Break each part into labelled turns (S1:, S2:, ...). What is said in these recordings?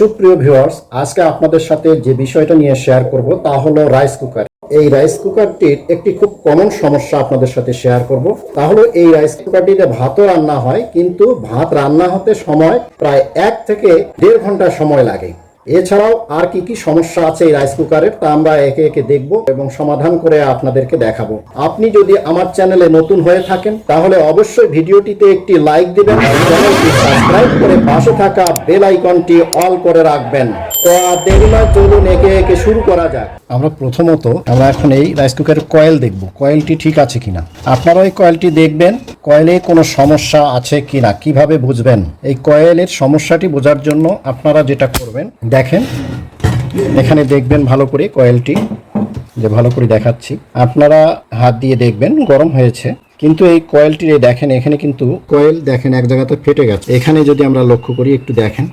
S1: সুপ্রিয় ভিউয়ার্স, আজকে আপনাদের সাথে যে বিষয়টা নিয়ে শেয়ার করব তা হলো রাইস কুকার এই রাইস কুকারটির একটি খুব কমন সমস্যা আপনাদের সাথে শেয়ার করব। তা হলো এই রাইস কুকারটিতে ভাতও রান্না হয়, কিন্তু ভাত রান্না হতে সময় প্রায় এক থেকে দেড় ঘণ্টা সময় লাগে। এছাড়াও আর কি কি সমস্যা আছে এই রাইস কুকারের তা আমরা একে একে দেখব এবং সমাধান করে আপনাদেরকে দেখাবো। আপনি যদি আমার চ্যানেলে নতুন হয়ে থাকেন, তাহলে অবশ্যই ভিডিওটিতে একটি লাইক দেবেন চ্যানেলটি সাবস্ক্রাইব করে পাশে থাকা বেল আইকনটি অল করে রাখবেন। তো আর দেরি নয় শুরু করা যাক। আমরা প্রথমত, আমরা এখন এই রাইস কুকারের কয়েল দেখব। কয়েলটি ঠিক আছে কিনা? আপনারা এই কয়েলটি দেখবেন। কয়েলে কোনো সমস্যা আছে কিনা? কীভাবে বুঝবেন? এই কয়েলের সমস্যাটি বোঝার জন্য আপনারা যেটা করবেন, দেখেন। এখানে দেখবেন ভালো করে কয়েলটি। যে ভালো করে দেখাচ্ছি। আপনারা হাত দিয়ে দেখবেন, গরম হয়েছে। কিন্তু এই কয়েলটি দেখেন, এখানে কিন্তু কয়েল দেখেন, এক জায়গাতে ফেটে গেছে। এখানে যদি আমরা লক্ষ্য করি, একটু দেখেন।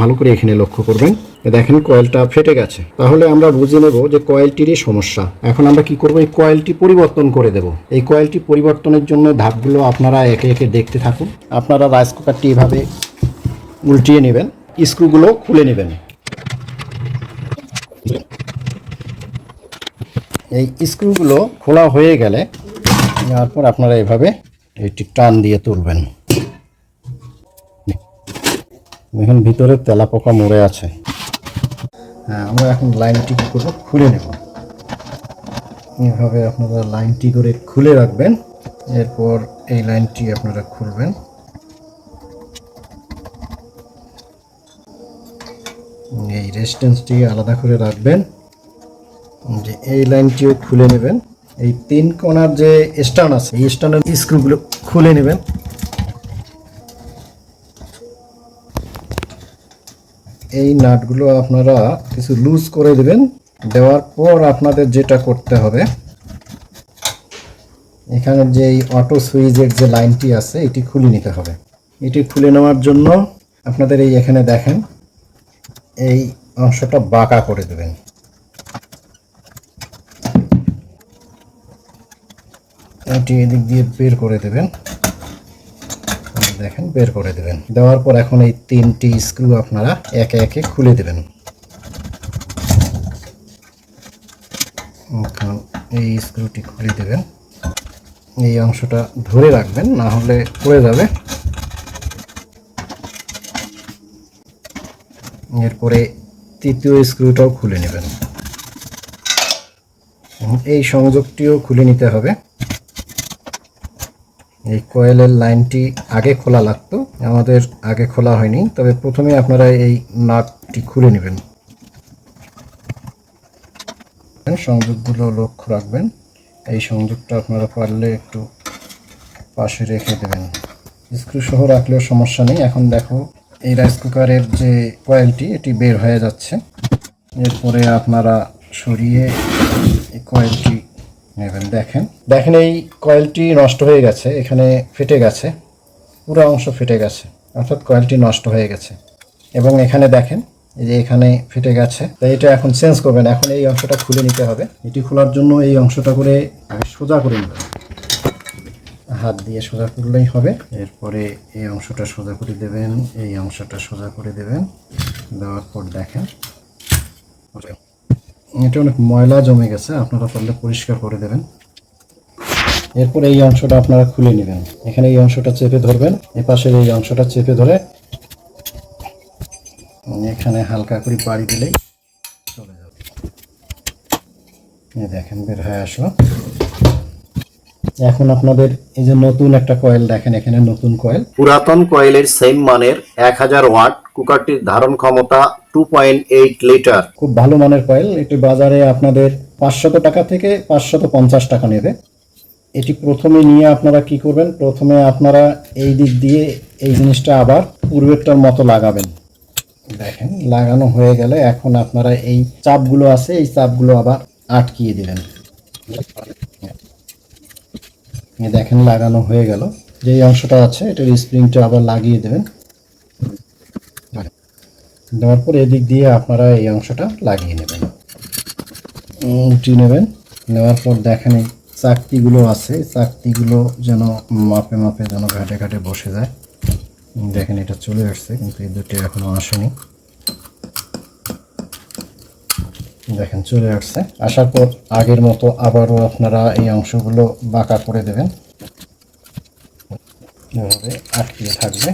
S1: ভালো করে এখানে লক্ষ্য করবেন। দেখেন কয়েলটা ফেটে গেছে। তাহলে আমরা বুঝে নেব যে কয়েলটিরই সমস্যা। এখন আমরা কি করব? এই কয়েলটি পরিবর্তন করে দেব। এই কয়েলটি পরিবর্তনের জন্য ধাপগুলো আপনারা একে একে দেখতে থাকুন। আপনারা রাইস কুকারটি এভাবে উল্টিয়ে নেবেন। স্ক্রুগুলো খুলে নেবেন। এই স্ক্রুগুলো খোলা হয়ে গেলে তারপর আপনারা এভাবে এটি টান দিয়ে তুলবেন। দেখুন ভিতরে তেলা পোকা মরে আছে। হ্যাঁ আমরা এখন লাইনটি কী করব, খুলে নেব। এইভাবে আপনারা লাইনটি করে খুলে রাখবেন, এরপর এই লাইনটি আপনারা খুলবেন। এই রেজিস্ট্যান্সটি আলাদা করে রাখবেন। যে এই লাইনটিও খুলে নেবেন। এই তিন কোণার যে স্টান আছে, এই স্টানের স্ক্রুগুলো খুলে নেবেন। এই নাটগুলো আপনারা কিছু লুজ করে দেবেন। দেওয়ার পর আপনাদের যেটা করতে হবে, এখানে যে এই অটো সুইচের যে লাইনটি আছে, এটি খুলে নিতে হবে। এটি খুলে নেওয়ার জন্য আপনাদের এই এখানে দেখেন, এই অংশটা বাঁকা করে দেবেন। এটি এদিক দিয়ে বের করে দেবেন। দেখেন, বের করে দেবেন। দেওয়ার পর এখন এই তিনটি স্ক্রু আপনারা একে একে খুলে দেবেন। এই স্ক্রুটি খুলে দেবেন। এই অংশটা ধরে রাখবেন, না হলে পড়ে যাবে। এরপরে তৃতীয় স্ক্রুটাও খুলে নেবেন। এই সংযোগটিও খুলে নিতে হবে। এই কয়েলের লাইনটি আগে খোলা লাগতো, আমাদের আগে খোলা হয়নি, তবে প্রথমে আপনারা এই নাটটি খুলে নেবেন। সংযোগগুলো লক্ষ্য রাখবেন, এই সংযোগটা আপনারা পারলে একটু পাশে রেখে দেবেন। স্ক্রু সহ রাখলেও সমস্যা নেই, এখন দেখো এই রাইস কুকারের যে কয়েলটি, এটি বের হয়ে যাচ্ছে। এরপরে আপনারা সরিয়ে এই কয়েলটি নেবেন দেখেন। দেখেন এই কয়েলটি নষ্ট হয়ে গেছে, এখানে ফেটে গেছে, পুরো অংশ ফেটে গেছে, অর্থাৎ কয়েলটি নষ্ট হয়ে গেছে। এবং এখানে দেখেন, এই যে এখানে ফেটে গেছে। তাই এটা এখন চেঞ্জ করবেন, এখন এই অংশটা খুলে নিতে হবে। এটি খোলার জন্য এই অংশটা করে আগে সোজা করে নেবেন। হাত দিয়ে সোজা করলেই হবে। এরপরে এই অংশটা সোজা করে দেবেন, এই অংশটা সোজা করে দেবেন। দেওয়ার পর দেখেন এটা অনেক ময়লা জমে গেছে, আপনারা পারলে পরিষ্কার করে দেবেন। এরপর এই অংশটা আপনারা খুলে নেবেন। এখানে এই অংশটা চেপে ধরবেন এ পাশের এই অংশটা চেপে ধরে এখানে হালকা করে বাড়ি দিলেই চলে যাবে। দেখেন, বের হয়ে আসলো। এখন আপনাদের এই যে নতুন একটা কয়েল দেখেন, এখানে নতুন কয়েল।
S2: পুরাতন কয়েলের সেম মানের এক হাজার ওয়াট কুকারটির ধারণ ক্ষমতা টু পয়েন্ট এইট লিটার
S1: খুব ভালো মানের কয়েল। এটি বাজারে আপনাদের পাঁচশত টাকা থেকে পাঁচশত পঞ্চাশ টাকা নেবে। এটি প্রথমে নিয়ে আপনারা কি করবেন? প্রথমে আপনারা এই দিক দিয়ে এই জিনিসটা আবার পূর্বেরটার মতো লাগাবেন। দেখেন, লাগানো হয়ে গেলে এখন আপনারা এই চাপগুলো আছে, এই চাপগুলো আবার আটকিয়ে দিলেন দেখেন, লাগানো হয়ে গেল। যেই অংশটা আছে, এটার স্প্রিংটা আবার লাগিয়ে দেবেন। দেওয়ার পর এদিক দিয়ে আপনারা এই অংশটা লাগিয়ে নেবেন। উল্টি নেবেন। নেওয়ার পর দেখেন এই চাকতিগুলো আছে। চাকতিগুলো যেন মাপে মাপে যেন ঘাটে ঘাটে বসে যায়। দেখেন এটা চলে আসছে, কিন্তু এই দুটি এখনও আসেনি। দেখেন চলে আসছে। আসার পর আগের মতো আবারও আপনারা এই অংশগুলো বাঁকা করে দেবেন। এভাবে আটকিয়ে থাকবে।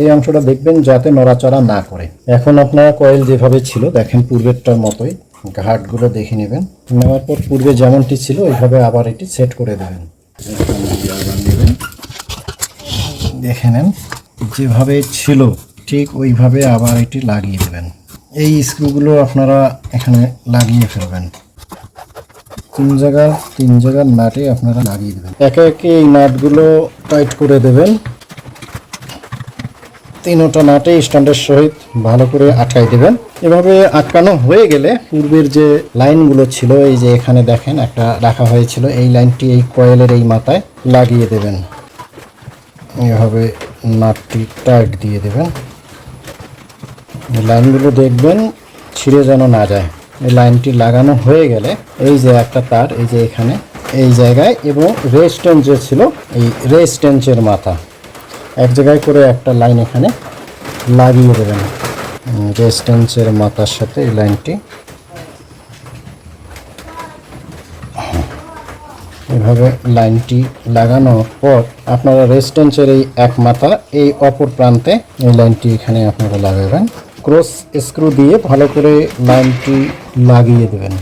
S1: এই অংশটা দেখবেন যাতে নড়াচড়া না করে। এখন আপনারা কয়েল যেভাবে ছিল, দেখেন পূর্বেরটার মতোই, ঘাটগুলো দেখে নেবেন। নেওয়ার পর পূর্বে যেমনটি ছিল, ওইভাবে আবার এটি সেট করে দেবেন। দেখে নেন, যেভাবে ছিল, ঠিক ওইভাবে আবার এটি লাগিয়ে দেবেন। এই স্ক্রুগুলো আপনারা এখানে লাগিয়ে ফেলবেন। তিন জায়গার তিন জায়গার নাটে আপনারা লাগিয়ে দেবেন। একে একে এই নাটগুলো টাইট করে দেবেন। তিনোটা নাটে স্ট্যান্ডের সহিত ভালো করে আটকাই দেবেন। এভাবে আটকানো হয়ে গেলে পূর্বের যে লাইনগুলো ছিল, এই যে এখানে দেখেন একটা রাখা হয়েছিল, এই লাইনটি এই কয়েলের এই মাথায় লাগিয়ে দেবেন। এভাবে নাটটি টাইট দিয়ে দেবেন। লাইনগুলো দেখবেন ছিঁড়ে যেন না যায়। এই লাইনটি লাগানো হয়ে গেলে এই যে একটা তার, এই যে এখানে, এই জায়গায় এবং রেস্টেন্স যে ছিল, এই রেস্টেন্সের মাথা। এক জায়গায় করে একটা লাইন এখানে লাগিয়ে দেবেন। রেস্টেন্সের মাথার সাথে এই লাইনটি। এভাবে লাইনটি লাগানোর পর আপনারা রেস্টেন্সের এই এক মাথা এই অপর প্রান্তে এই লাইনটি এখানে আপনারা লাগাবেন। ক্রস স্ক্রু দিয়ে ভালো করে লাইনটি লাগিয়ে দেবেন।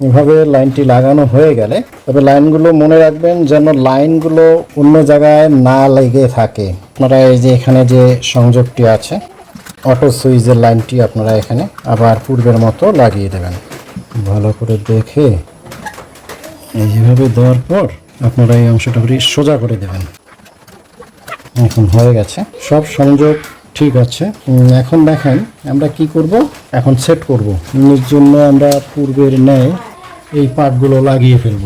S1: এভাবে লাইনটি লাগানো হয়ে গেলে, তবে লাইনগুলো মনে রাখবেন যেন লাইনগুলো অন্য জায়গায় না লেগে থাকে। আপনারা এই যে এখানে যে সংযোগটি আছে, অটো সুইচের লাইনটি আপনারা এখানে আবার পূর্বের মতো লাগিয়ে দেবেন। ভালো করে দেখে এই যেভাবে দেওয়ার পর আপনারা এই অংশটা সোজা করে দেবেন। এখন হয়ে গেছে। সব সংযোগ ঠিক আছে। এখন দেখেন আমরা কি করব? এখন সেট করব। এর জন্য আমরা পূর্বের ন্যায় এই পার্টগুলো লাগিয়ে ফেলব।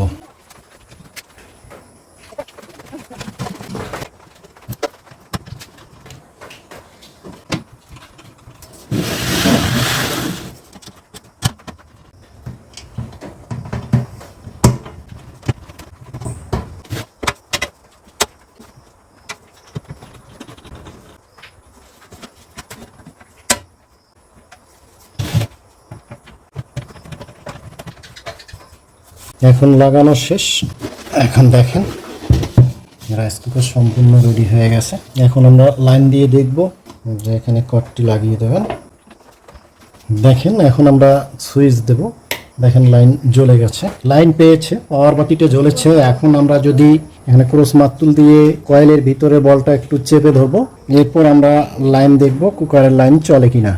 S1: এখন লাগানো শেষ। এখন দেখেন রাইস কুকার সম্পূর্ণ রেডি হয়ে গেছে। এখন আমরা লাইন দিয়ে দেখব যে এখানে কটটি লাগিয়ে দেবেন। দেখেন, এখন আমরা সুইচ দেব। দেখেন লাইন জ্বলে গেছে। লাইন পেয়েছে পাওয়ার বাতিটা জ্বলেছে। এখন আমরা যদি এখানে ক্রস মাতুল দিয়ে কয়েলের ভিতরে বলটা একটু চেপে ধরবো। এরপর আমরা লাইন দেখব কুকারের লাইন চলে কিনা।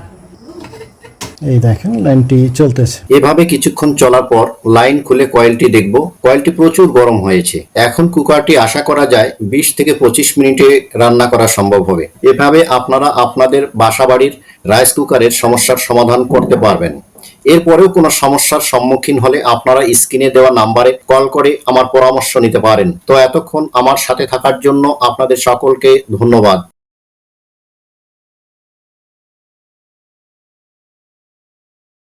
S1: এই দেখেন, লাইনটি চলতেছে।
S2: এভাবে কিছুক্ষণ চলার পর লাইন খুলে কয়েলটি দেখব। কয়েলটি প্রচুর গরম হয়েছে। এখন কুকারটি আশা করা যায় বিশ থেকে পঁচিশ মিনিটে রান্না করা সম্ভব হবে। এভাবে আপনারা আপনাদের বাসাবাড়ির রাইস কুকারের সমস্যার সমাধান করতে পারবেন। এরপরেও কোনো সমস্যার সম্মুখীন হলে আপনারা স্ক্রিনে দেওয়া নাম্বারে কল করে আমার পরামর্শ নিতে পারেন। তো এতক্ষণ আমার সাথে থাকার জন্য আপনাদের সকলকে ধন্যবাদ।